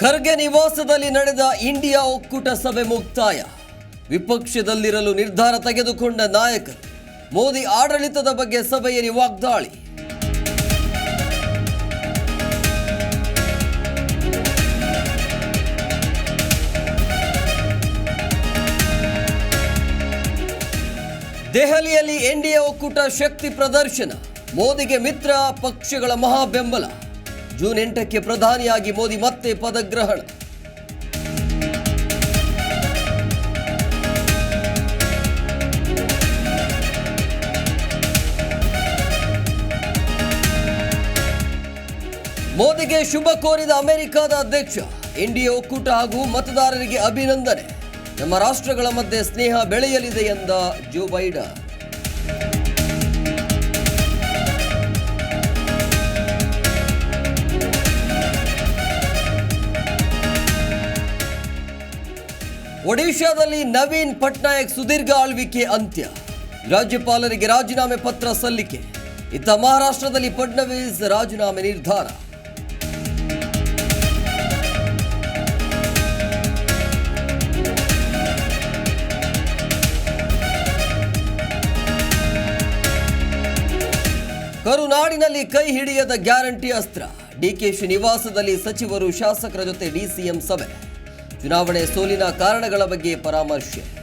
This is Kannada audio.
ಖರ್ಗೆ ನಿವಾಸದಲ್ಲಿ ನಡೆದ ಇಂಡಿಯಾ ಒಕ್ಕೂಟ ಸಭೆ ಮುಕ್ತಾಯ. ವಿಪಕ್ಷದಲ್ಲಿರಲು ನಿರ್ಧಾರ ತೆಗೆದುಕೊಂಡ ನಾಯಕ, ಮೋದಿ ಆಡಳಿತದ ಬಗ್ಗೆ ಸಭೆಯಲ್ಲಿ ವಾಗ್ದಾಳಿ. ದೆಹಲಿಯಲ್ಲಿ ಎನ್ಡಿಎ ಒಕ್ಕೂಟ ಶಕ್ತಿ ಪ್ರದರ್ಶನ, ಮೋದಿಗೆ ಮಿತ್ರ ಪಕ್ಷಗಳ ಮಹಾ ಬೆಂಬಲ ಜೂನ್ ಎಂಟಕ್ಕೆ ಪ್ರಧಾನಿಯಾಗಿ ಮೋದಿ ಮತ್ತೆ ಪದಗ್ರಹಣ. ಮೋದಿಗೆ ಶುಭ ಕೋರಿದ ಅಮೆರಿಕದ ಅಧ್ಯಕ್ಷ ಇಂಡಿಯಾ ಒಕ್ಕೂಟ ಹಾಗೂ ಮತದಾರರಿಗೆ ಅಭಿನಂದನೆ. ನಮ್ಮ ರಾಷ್ಟ್ರಗಳ ಮಧ್ಯೆ ಸ್ನೇಹ ಬೆಳೆಯಲಿದೆ ಎಂದ ಜೋ ಬೈಡನ್. ಒಡಿಶಾದಲ್ಲಿ ನವೀನ್ ಪಟ್ನಾಯಕ್, ಸುದೀರ್ಘ ಆಳ್ವಿಕೆ ಅಂತ್ಯ. ರಾಜ್ಯಪಾಲರಿಗೆ ರಾಜೀನಾಮೆ ಪತ್ರ ಸಲ್ಲಿಕೆ. ಇತ್ತ ಮಹಾರಾಷ್ಟ್ರದಲ್ಲಿ ಫಡ್ನವೀಸ್ ರಾಜೀನಾಮೆ ನಿರ್ಧಾರ. ಕರುನಾಡಿನಲ್ಲಿ ಕೈ ಹಿಡಿಯದ ಗ್ಯಾರಂಟಿ ಅಸ್ತ್ರ. ಡಿಕೆಶಿ ನಿವಾಸದಲ್ಲಿ ಸಚಿವರು ಶಾಸಕರ ಜೊತೆ ಡಿಸಿಎಂ ಸಭೆ. ಚುನಾವಣೆ ಸೋಲಿನ ಕಾರಣಗಳ ಬಗ್ಗೆ ಪರಾಮರ್ಶೆ.